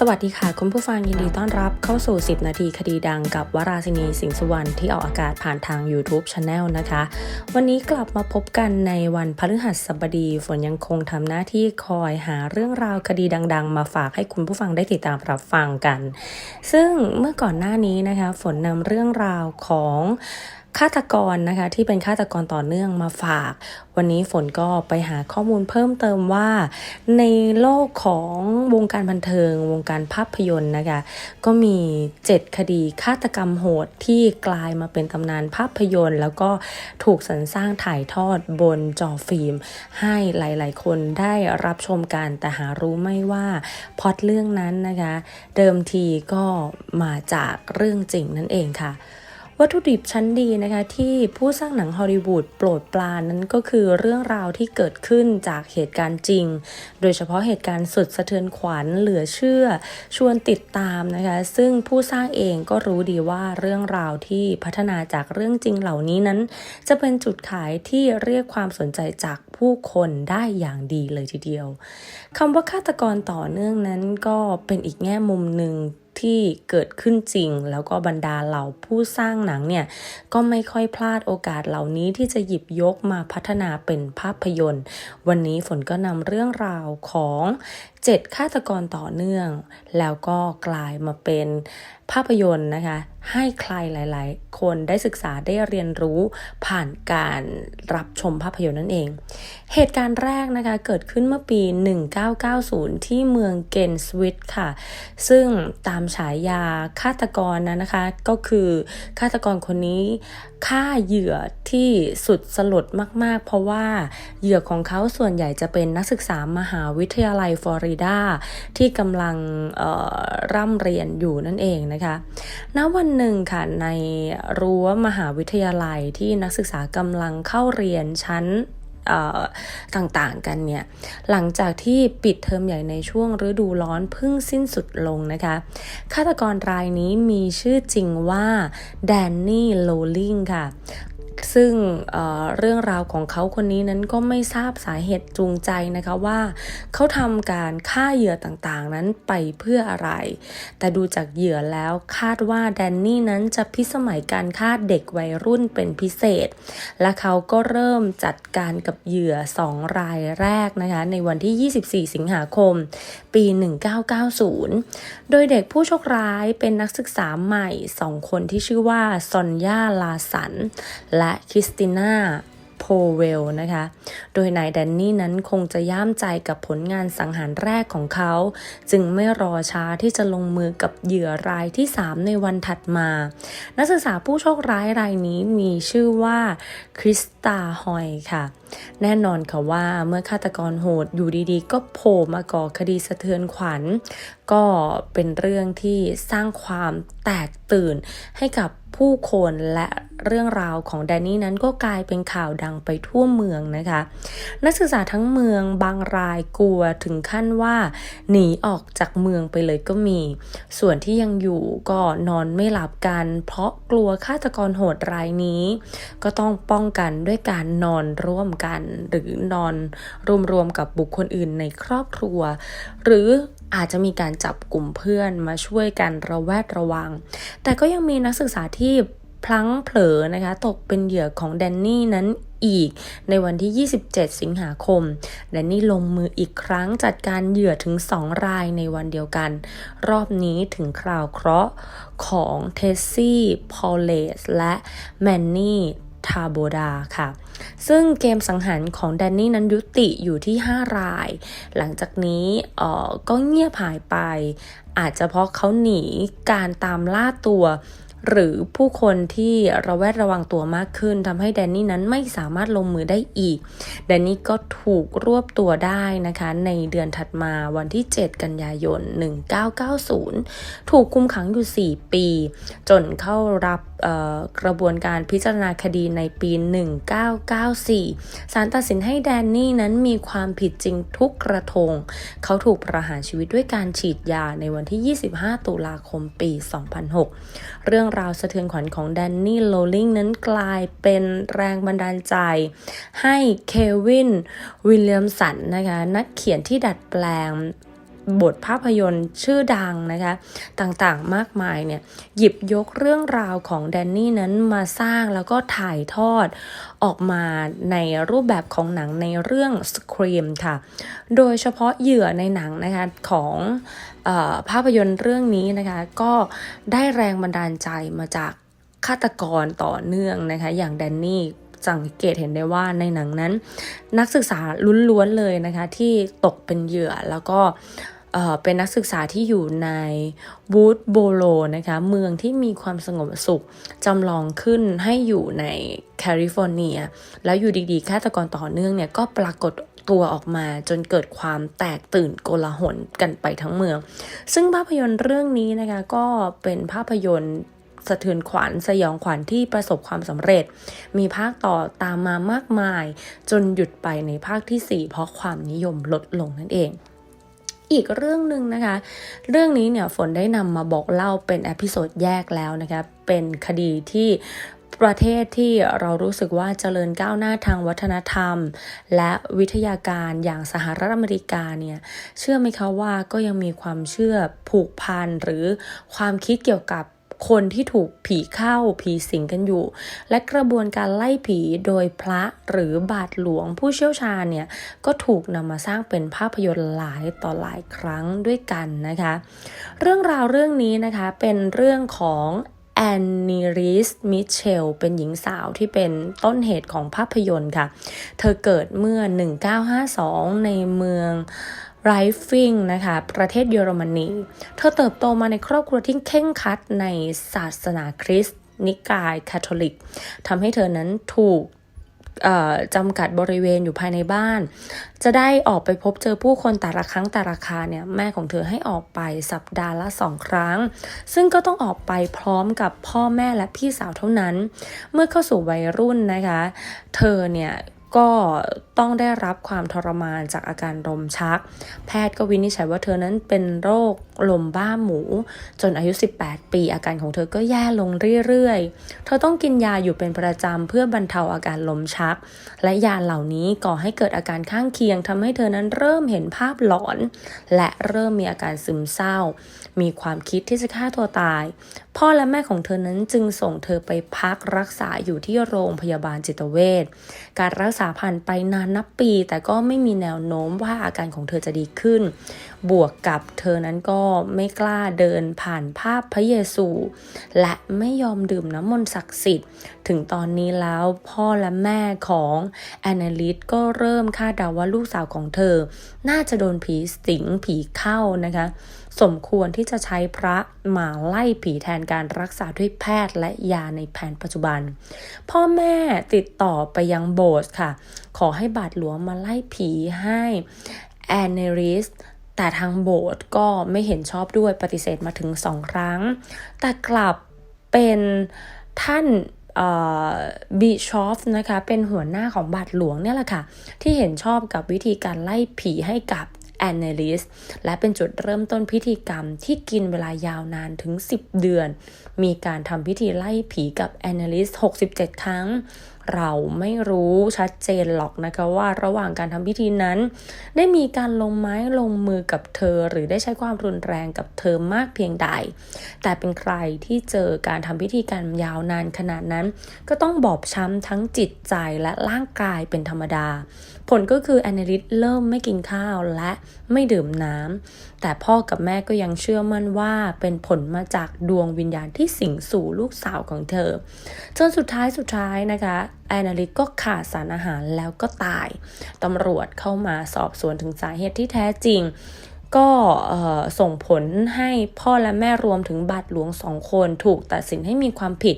สวัสดีค่ะ คุณผู้ฟังยินดีต้อนรับเข้าสู่ 10 นาทีคดีดังกับวราศินีสิงห์สุวรรณที่ออกอากาศผ่านทาง YouTube Channel นะคะ วันนี้กลับมาพบกันในวันพฤหัสบดี ฝนยังคงทำหน้าที่คอยหาเรื่องราวคดีดัง ๆ มาฝากให้คุณผู้ฟังได้ติดตามรับฟังกัน ซึ่งเมื่อก่อนหน้านี้นะคะ ฝนนำเรื่องราวของ ฆาตกรนะคะที่เป็นฆาตกรต่อเนื่องมาฝาก วันนี้ฝนก็ไปหาข้อมูลเพิ่มเติมว่า ในโลกของวงการบันเทิง วงการภาพยนตร์นะคะก็มี 7 คดีฆาตกรรมโหดที่กลายมาเป็นตำนานภาพยนตร์ แล้วก็ถูกสรรสร้างถ่ายทอดบนจอฟิล์ม ให้หลาย ๆ คนได้รับชมกันแต่หารู้ไม่ว่าพอตเรื่องนั้นนะคะ เดิมทีก็มาจากเรื่องจริงนั่นเองค่ะ วัตถุดิบชั้นดีนะคะที่ผู้สร้างหนังฮอลลีวูดโปรดปรานนั้นก็คือเรื่องราวที่เกิดขึ้นจากเหตุการณ์จริง โดยเฉพาะเหตุการณ์สุดสะเทือนขวัญเหลือเชื่อ ชวนติดตามนะคะซึ่งผู้สร้างเองก็รู้ดีว่าเรื่องราวที่พัฒนาจากเรื่องจริงเหล่านี้นั้น จะเป็นจุดขายที่เรียกความสนใจจากผู้คนได้อย่างดีเลยทีเดียวคำว่าฆาตกรต่อเนื่องนั้นก็เป็นอีกแง่มุมหนึ่ง ที่เกิดขึ้นจริง แล้วก็บรรดาเหล่าผู้สร้างหนังเนี่ยก็ไม่ค่อยพลาดโอกาสเหล่านี้ที่จะหยิบยกมาพัฒนาเป็นภาพยนตร์ วันนี้ฝนก็นำเรื่องราวของ เจ็ดฆาตกรต่อเนื่อง แล้วก็กลายมาเป็นภาพยนตร์นะคะ ให้ใครหลาย ๆ คนได้ศึกษาได้เรียนรู้ผ่านการรับชมภาพยนตร์นั่นเอง เหตุการณ์แรกนะคะ เกิดขึ้นเมื่อปี 1990 ที่เมืองเกนสวิตค่ะ ซึ่งตามฉายาฆาตกรนะนะคะ ก็คือฆาตกรคนนี้ฆ่าเหยื่อที่สุดสลดมาก ๆ เพราะว่าเหยื่อของเขาส่วนใหญ่จะเป็นนักศึกษามหาวิทยาลัยฟลอริดาที่กำลังร่ำเรียนอยู่นั่นเองนะคะ ณ วันหนึ่งค่ะในรั้วมหาวิทยาลัยที่นักศึกษากำลังเข้าเรียนชั้นต่างๆกันเนี่ย หลังจากที่ปิดเทอมใหญ่ในช่วงฤดูร้อนเพิ่งสิ้นสุดลงนะคะ ฆาตกรรายนี้มีชื่อจริงว่าแดนนี่โลลิงค่ะ ซึ่งเเรื่องราวของเขาคนนี้นั้นก็ไม่ทราบสาเหตุจูงใจนะคะว่าเขาทำการฆ่าเหยื่อต่างๆ นั้นไปเพื่ออะไร แต่ดูจากเหยื่อแล้วคาดว่าแดนนี่นั้นจะพิสมัยการฆ่าเด็กวัยรุ่นเป็นพิเศษ และเขาก็เริ่มจัดการกับเหยื่อ 2 รายแรกนะคะในวันที่ 24 สิงหาคม ปี 1990 โดยเด็กผู้โชคร้ายเป็นนักศึกษาใหม่ 2 คนที่ชื่อว่าซอนยาลาสัน และคริสติน่าโพเวลนะคะ โดยนายแดนนี่นั้นคงจะย่ามใจกับผลงานสังหารแรกของเขา จึงไม่รอช้าที่จะลงมือกับเหยื่อรายที่ 3 ในวันถัดมา นักศึกษาผู้โชคร้ายรายนี้มีชื่อว่าคริสตาฮอยค่ะ แน่นอนค่ะว่าเมื่อฆาตกรโหดอยู่ดีๆ ก็โผล่มาก่อคดีสะเทือนขวัญ ก็เป็นเรื่องที่สร้างความแตกตื่นให้กับ ผู้คนและเรื่องราวของแดนนี่นั้นก็กลายเป็นข่าวดังไปทั่วเมืองนะคะ นักศึกษาทั้งเมืองบางรายกลัวถึงขั้นว่า หนีออกจากเมืองไปเลยก็มี ส่วนที่ยังอยู่ก็นอนไม่หลับกัน เพราะกลัวฆาตกรโหดรายนี้ ก็ต้องป้องกันด้วยการนอนร่วมกัน หรือนอนรวมๆกับบุคคลอื่นในครอบครัว หรือ อาจจะมีการจับกลุ่มเพื่อนมาช่วยกันระแวดระวัง แต่ก็ยังมีนักศึกษาที่พลั้งเผลอนะคะ ตกเป็นเหยื่อของแดนนี่นั้นอีกในวันที่ 27 สิงหาคม แดนนี่ลงมืออีกครั้งจัดการเหยื่อถึง 2 รายในวันเดียวกัน รอบนี้ถึงคราวเคราะห์ของเทสซี่ พอลเลสและแมนนี่ ทาโบดาค่ะ ซึ่งเกมสังหารของแดนนี่นั้นยุติอยู่ที่ 5 ราย หลังจากนี้ก็เงียบหายไป อาจจะเพราะเขาหนีการตามล่าตัว หรือผู้คนที่ระแวดระวังตัวมากขึ้นทำให้แดนนี่นั้นไม่สามารถลงมือได้อีก แดนนี่ก็ถูกรวบตัวได้นะคะ ในเดือนถัดมาวันที่ 7 กันยายน 1990 ถูกคุมขังอยู่ 4 ปี จนเข้ารับกระบวนการพิจารณาคดีในปี 1994 ศาลตัดสินให้แดนนี่นั้นมีความผิดจริงทุกกระทง เขาถูกประหารชีวิตด้วยการฉีดยาในวันที่ 25 ตุลาคมปี 2006 เรื่องราวสะเทือนขวัญของแดนนี่โลลิงนั้นกลายเป็นแรงบันดาลใจ ให้เควิน วิลเลียมสันนะคะนักเขียนที่ดัดแปลง บทภาพยนตร์ชื่อดังนะคะ ต่างๆมากมายเนี่ย หยิบยกเรื่องราวของแดนนี่นั้นมาสร้างแล้วก็ถ่ายทอดออกมาในรูปแบบของหนังในเรื่อง Scream ค่ะ โดยเฉพาะเหยื่อในหนังนะคะของออภาพยนตร์เรื่องนี้นะคะ ก็ได้แรงบันดาลใจมาจากฆาตกรต่อเนื่องนะคะ อย่างแดนนี่สังเกตเห็นได้ว่าในหนังนั้น นักศึกษาล้วนๆเลยนะคะ ที่ตกเป็นเหยื่อแล้วก็ เป็นนักศึกษาที่อยู่ในวูดโบโลนะคะเมืองที่มีความสงบสุขจำลองขึ้นให้อยู่ในแคลิฟอร์เนีย แล้วอยู่ดีๆฆาตกรต่อเนื่องเนี่ยก็ปรากฏตัวออกมาจนเกิดความแตกตื่นโกลาหลกันไปทั้งเมือง ซึ่งภาพยนตร์เรื่องนี้นะคะก็เป็นภาพยนตร์สะเทือนขวัญสยองขวัญที่ประสบความสำเร็จ มีภาคต่อตามมามากมาย จนหยุดไปในภาคที่ 4 เพราะความนิยมลดลงนั่นเอง อีกเรื่องหนึ่งนะคะ เรื่องนี้เนี่ยฝนได้นำมาบอกเล่าเป็นอพิโซดแยกแล้วนะคะเป็นคดีที่ประเทศที่เรารู้สึกว่าเจริญก้าวหน้าทางวัฒนธรรม และวิทยาการอย่างสหรัฐอเมริกาเนี่ยเชื่อไหมคะว่าก็ยังมีความเชื่อผูกพันหรือความคิดเกี่ยวกับ คนที่ถูกผีเข้าผีสิงกันอยู่ และกระบวนการไล่ผีโดยพระหรือบาทหลวงผู้เชี่ยวชาญเนี่ยก็ถูกนำมาสร้างเป็นภาพยนตร์หลายต่อหลายครั้งด้วยกันนะคะ เรื่องราวเรื่องนี้นะคะเป็นเรื่องของแอนนีริส มิเชล เป็นหญิงสาวที่เป็นต้นเหตุของภาพยนตร์ค่ะ เธอเกิดเมื่อ 1952 ในเมือง ไรฟิงนะคะ ประเทศเยอรมนี เธอเติบโตมาในครอบครัวที่เข่งคัดในศาสนาคริสต์นิกายคาทอลิกทำให้เธอนั้นถูกจำกัดบริเวณอยู่ภายในบ้าน จะได้ออกไปพบเจอผู้คนแต่ละครั้งแต่ละคาเนี่ยแม่ของเธอให้ออกไปสัปดาห์ละสองครั้ง ซึ่งก็ต้องออกไปพร้อมกับพ่อแม่และพี่สาวเท่านั้น เมื่อเข้าสู่วัยรุ่นนะคะ เธอเนี่ย ก็ต้องได้รับความทรมานจากอาการลมชัก แพทย์ก็วินิจฉัยว่าเธอนั้นเป็นโรคลมบ้าหมู จนอายุ 18 ปี อาการของเธอก็แย่ลงเรื่อยๆ เธอต้องกินยาอยู่เป็นประจำเพื่อบรรเทาอาการลมชัก และยาเหล่านี้ก่อให้เกิดอาการข้างเคียงทำให้เธอนั้นเริ่มเห็นภาพหลอน และเริ่มมีอาการซึมเศร้า มีความคิดที่จะฆ่าตัวตาย พ่อและแม่ของเธอนั้นจึงส่งเธอไปพักรักษาอยู่ที่โรงพยาบาลจิตเวชการรักษาผ่านไปนานนับปี แต่ก็ไม่มีแนวโน้มว่าอาการของเธอจะดีขึ้น บวกกับเธอนั้นก็ไม่กล้าเดินผ่านภาพพระเยซู และไม่ยอมดื่มน้ำมนต์ศักดิ์สิทธิ์ ถึงตอนนี้แล้วพ่อและแม่ของแอนนาลิสก็เริ่มคาดเดาว่าลูกสาวของเธอ น่าจะโดนผีสิงผีเข้านะคะ สมควรที่จะใช้พระมาไล่ผีแทนการรักษาด้วยแพทย์และยาในแผนปัจจุบัน พ่อแม่ติดต่อไปยังโบสถ์ค่ะ ขอให้บาทหลวงมาไล่ผีให้แอนเนริสแต่ทางโบสถ์ก็ไม่เห็นชอบด้วยปฏิเสธมาถึงสองครั้ง แต่กลับเป็นท่าน บีชอฟนะคะเป็นหัวหน้าของบาทหลวงเนี่ยแหละค่ะ ที่เห็นชอบกับวิธีการไล่ผีให้กับ แอนเนลิสและเป็นจุดเริ่มต้นพิธีกรรมที่กินเวลายาวนานถึง 10 เดือน มีการทำพิธีไล่ผีกับแอนเนลิส67 ครั้ง เราไม่รู้ชัดเจนหรอกนะคะว่าระหว่างการทำพิธีนั้น ได้มีการลงไม้ลงมือกับเธอ หรือได้ใช้ความรุนแรงกับเธอมากเพียงใด แต่เป็นใครที่เจอการทำพิธีการยาวนานขนาดนั้น ก็ต้องบอบช้ำทั้งจิตใจและร่างกายเป็นธรรมดา ผลก็คือแอนเนลิสเริ่มไม่กินข้าวและไม่ดื่มน้ำ แต่พ่อกับแม่ก็ยังเชื่อมั่นว่าเป็นผลมาจากดวงวิญญาณที่สิงสู่ลูกสาวของเธอ จนสุดท้ายสุดท้ายนะคะแอนนาลิสก็ขาดสารอาหารแล้วก็ตาย ตำรวจเข้ามาสอบสวนถึงสาเหตุที่แท้จริง ก็ส่งผลให้พ่อและแม่รวมถึงบาทหลวงสองคนถูกตัดสินให้มีความผิด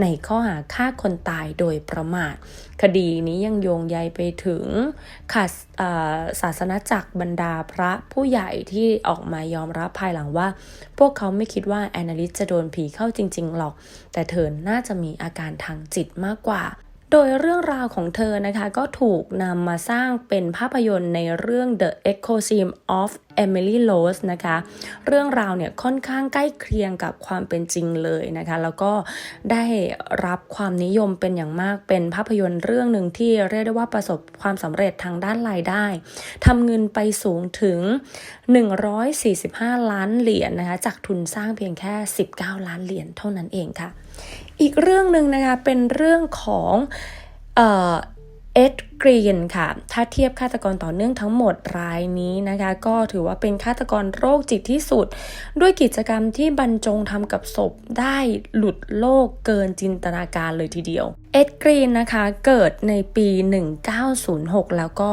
ในข้อหาฆ่าคนตายโดยประมาท คดีนี้ยังโยงใยไปถึงขาดศาสนาจักรบรรดาพระผู้ใหญ่ที่ออกมายอมรับภายหลังว่า พวกเขาไม่คิดว่าแอนนาลิสจะโดนผีเข้าจริง ๆ หรอก แต่เธอน่าจะมีอาการทางจิตมากกว่าโดยเรื่องราวของเธอนะคะก็ถูกนำมาสร้างเป็นภาพยนตร์ในเรื่อง The Exorcism of อมิลี่โรสนะคะเรื่องราวเนี่ยค่อนข้างใกล้เคียงกับความเป็นจริงเลยนะคะ แล้วก็ได้รับความนิยมเป็นอย่างมากเป็นภาพยนตร์เรื่องหนึ่งที่เรียกได้ว่าประสบความสำเร็จทางด้านรายได้ทำเงินไปสูงถึง 145 ล้านเหรียญนะคะจากทุนสร้างเพียงแค่ 19 ล้านเหรียญเท่านั้นเองค่ะ อีกเรื่องหนึ่งนะคะเป็นเรื่องของ เอ็ดกรีนค่ะ ถ้าเทียบฆาตกรต่อเนื่องทั้งหมดรายนี้นะคะ ก็ถือว่าเป็นฆาตกรโรคจิตที่สุด ด้วยกิจกรรมที่บรรจงทำกับศพได้หลุดโลกเกินจินตนาการเลยทีเดียว เอ็ดกรีนนะคะ เกิดในปี 1906 แล้วก็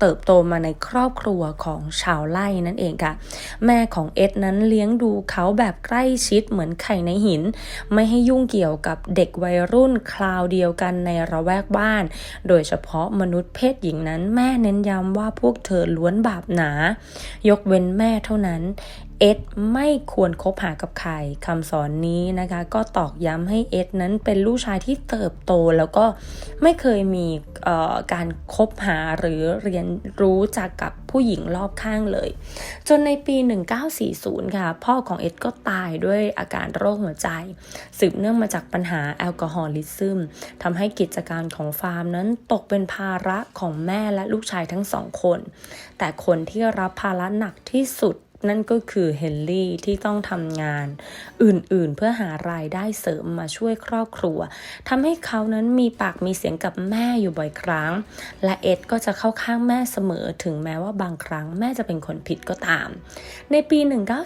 เติบโตมาในครอบครัวของชาวไร่นั่นเองค่ะ แม่ของเอ็ดนั้นเลี้ยงดูเขาแบบใกล้ชิดเหมือนไข่ในหิน ไม่ให้ยุ่งเกี่ยวกับเด็กวัยรุ่นคราวเดียวกันในระแวกบ้าน โดยเฉพาะมนุษย์เพศหญิงนั้นแม่เน้นย้ำว่าพวกเธอล้วนบาปหนา ยกเว้นแม่เท่านั้น เอ็ดไม่ควรคบหากับใครคำสอนนี้นะคะ ก็ตอกย้ำให้เอ็ดนั้นเป็นลูกชายที่เติบโตแล้วก็ไม่เคยมีการคบหาหรือเรียนรู้จากกับผู้หญิงรอบข้างเลย จนในปี 1940 ค่ะ พ่อของเอ็ดก็ตายด้วยอาการโรคหัวใจ สืบเนื่องมาจากปัญหาแอลกอฮอลิซึมทำให้กิจการของฟาร์มนั้นตกเป็นภาระของแม่และลูกชายทั้งสองคน แต่คนที่รับภาระหนักที่สุด นั่นก็คือเฮนรี่ที่ต้องทำงาน อื่นๆ เพื่อหารายได้เสริมมาช่วยครอบครัวทำให้เขานั้นมีปากมีเสียงกับแม่อยู่บ่อยครั้ง และเอ็ดก็จะเข้าข้างแม่เสมอถึงแม้ว่าบางครั้งแม่จะเป็นคนผิดก็ตาม ในปี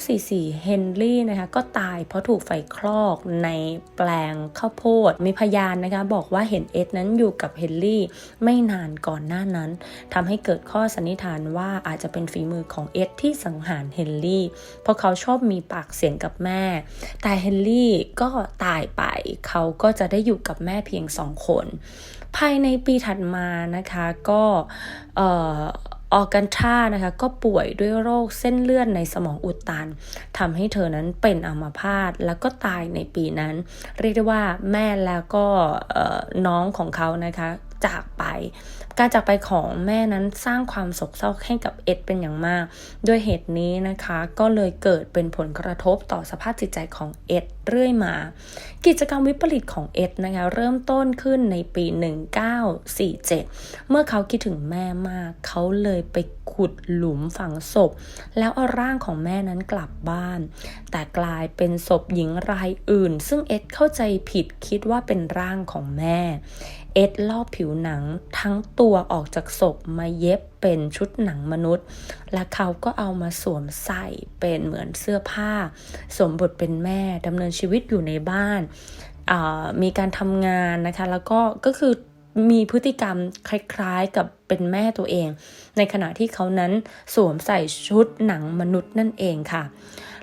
1944 เฮนรี่นะคะก็ตายเพราะถูกไฟคลอกในแปลงข้าวโพด มีพยานนะคะบอกว่าเห็นเอ็ดนั้นอยู่กับเฮนรี่ไม่นานก่อนหน้านั้นทำให้เกิดข้อสันนิษฐานว่าอาจจะเป็นฝีมือของเอ็ดที่สังหารเฮนรี่เพราะเขาชอบมีปากเสียงกับแม่ แต่เฮนรี่ก็ตายไป เขาก็จะได้อยู่กับแม่เพียงสองคน ภายในปีถัดมานะคะก็อออกันท่านะคะก็ป่วยด้วยโรคเส้นเลือดในสมองอุดตันทำให้เธอนั้นเป็นอัมพาตแล้วก็ตายในปีนั้น เรียกได้ว่าแม่แล้วก็น้องของเขานะคะ จากไป การจากไปของแม่นั้นสร้างความโศกเศร้าให้กับเอ็ดเป็นอย่างมาก ด้วยเหตุนี้นะคะ ก็เลยเกิดเป็นผลกระทบต่อสภาพจิตใจของเอ็ดเรื่อยมา กิจกรรมวิปริตของเอ็ดนะคะเริ่มต้นขึ้นในปี 1947 เมื่อเขาคิดถึงแม่มาก เขาเลยไป ขุดหลุมฝังศพ แล้วเอาร่างของแม่นั้นกลับบ้าน แต่กลายเป็นศพหญิงรายอื่น ซึ่งเอ็ดเข้าใจผิดคิดว่าเป็นร่างของแม่ เอ็ดลอบผิวหนังทั้งตัวออกจากศพมาเย็บเป็นชุดหนังมนุษย์ และเขาก็เอามาสวมใส่เป็นเหมือนเสื้อผ้า สมบทเป็นแม่ดำเนินชีวิตอยู่ในบ้านมีการทำงานนะคะ แล้วก็ก็คือ มีพฤติกรรมคล้ายๆกับเป็นแม่ตัวเอง ในขณะที่เขานั้นสวมใส่ชุดหนังมนุษย์นั่นเองค่ะ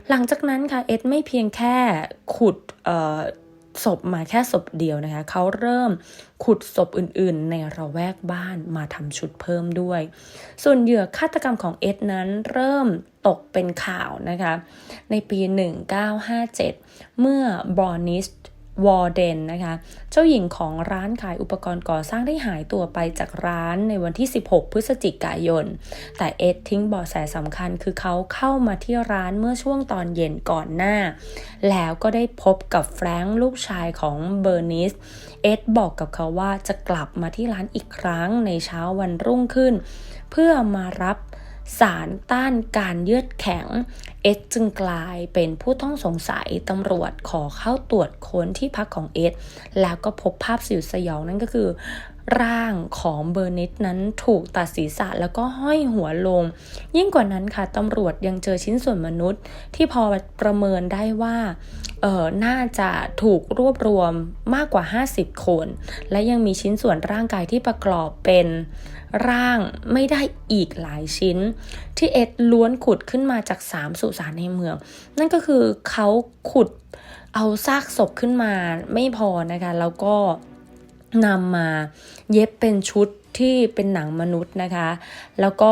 หลังจากนั้นค่ะเอ็ดไม่เพียงแค่ขุดศพมาแค่ศพเดียวนะคะ เขาเริ่มขุดศพอื่นๆ ในระแวกบ้านมาทำชุดเพิ่มด้วย ส่วนเหยื่อฆาตกรรมของเอ็ดนั้นเริ่มตกเป็นข่าวนะคะ ในปี 1957 เมื่อบอนิส วอร์เดนนะคะ เจ้าหญิงของร้านขายอุปกรณ์ก่อสร้างได้หายตัวไปจากร้านในวันที่ 16 พฤศจิกายน แต่เอ็ดทิ้งเบาะแสสำคัญคือเขาเข้ามาที่ร้านเมื่อช่วงตอนเย็นก่อนหน้า แล้วก็ได้พบกับแฟรงค์ลูกชายของเบอร์นิส เอ็ดบอกกับเขาว่าจะกลับมาที่ร้านอีกครั้งในเช้าวันรุ่งขึ้น เพื่อมารับ สารต้านการยืดแข็ง เอสจึงกลายเป็นผู้ต้องสงสัยตำรวจขอเข้าตรวจค้นที่พักของเอสแล้วก็พบภาพสิวสยองนั่นก็คือ ร่างของเบอร์นิตนั้นถูกตัดศีรษะแล้วก็ห้อยหัวลง ยิ่งกว่านั้นค่ะตำรวจยังเจอชิ้นส่วนมนุษย์ ที่พอประเมินได้ว่าเออน่าจะถูกรวบรวมมากกว่า 50 คน และยังมีชิ้นส่วนร่างกายที่ประกอบเป็นร่างไม่ได้อีกหลายชิ้น ที่เอ็ดล้วนขุดขึ้นมาจากสามสุสานในเมือง นั่นก็คือเขาขุดเอาซากศพขึ้นมาไม่พอนะคะ แล้วก็ นำมาเย็บเป็นชุดที่เป็นหนังมนุษย์นะคะ แล้วก็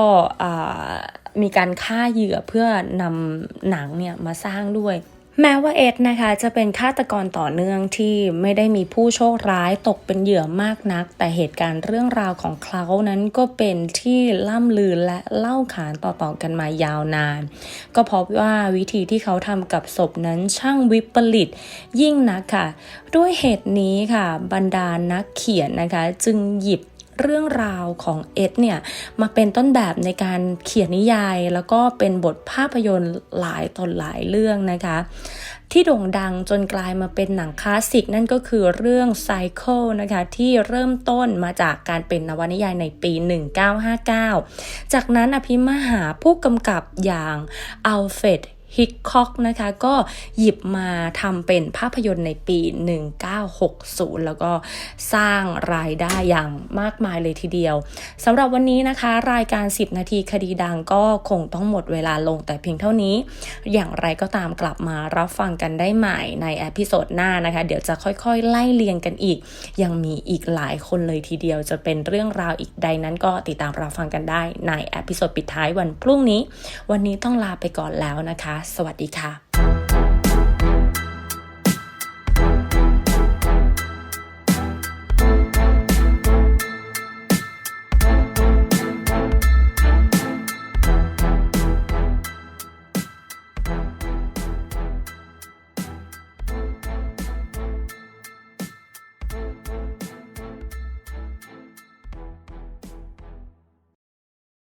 มีการฆ่าเหยื่อเพื่อนำหนังเนี่ยมาสร้างด้วย แม้ว่าเอ็ดนะคะจะเป็นฆาตกรต่อเนื่องที่ไม่ได้มีผู้โชคร้ายตกเป็นเหยื่อมากนัก แต่เหตุการณ์เรื่องราวของเขานั้นก็เป็นที่ล่ำลือและเล่าขานต่อๆกันมายาวนาน ก็เพราะว่าวิธีที่เขาทำกับศพนั้นช่างวิปริตยิ่งนักค่ะ ด้วยเหตุนี้ค่ะบรรดานักเขียนนะคะ จึงหยิบ เรื่องราวของเอ็ดเนี่ยมาเป็นต้นแบบในการเขียนนิยาย แล้วก็เป็นบทภาพยนตร์หลายตอนหลายเรื่องนะคะ ที่โด่งดังจนกลายมาเป็นหนังคลาสสิก นั่นก็คือเรื่อง Cycle นะคะที่เริ่มต้นมาจากการเป็นนวนิยายในปี 1959 จากนั้นอภิมหาผู้กำกับอย่างอัลเฟรด ฮิกคอกนะคะ ก็หยิบมาทำเป็นภาพยนตร์ในปี 1960 แล้วก็สร้างรายได้อย่างมากมายเลยทีเดียวสำหรับวันนี้นะคะ รายการ 10 นาทีคดีดังก็คงต้องหมดเวลาลงแต่เพียงเท่านี้ อย่างไรก็ตามกลับมารับฟังกันได้ใหม่ในเอพิโซดหน้านะคะ เดี๋ยวจะค่อยๆ ไล่เรียงกันอีก ยังมีอีกหลายคนเลยทีเดียวจะเป็นเรื่องราวอีกใดนั้นก็ติดตามรับฟังกันได้ในเอพิโซดปิดท้ายวันพรุ่งนี้ วันนี้ต้องลาไปก่อนแล้วนะคะสวัสดีค่ะ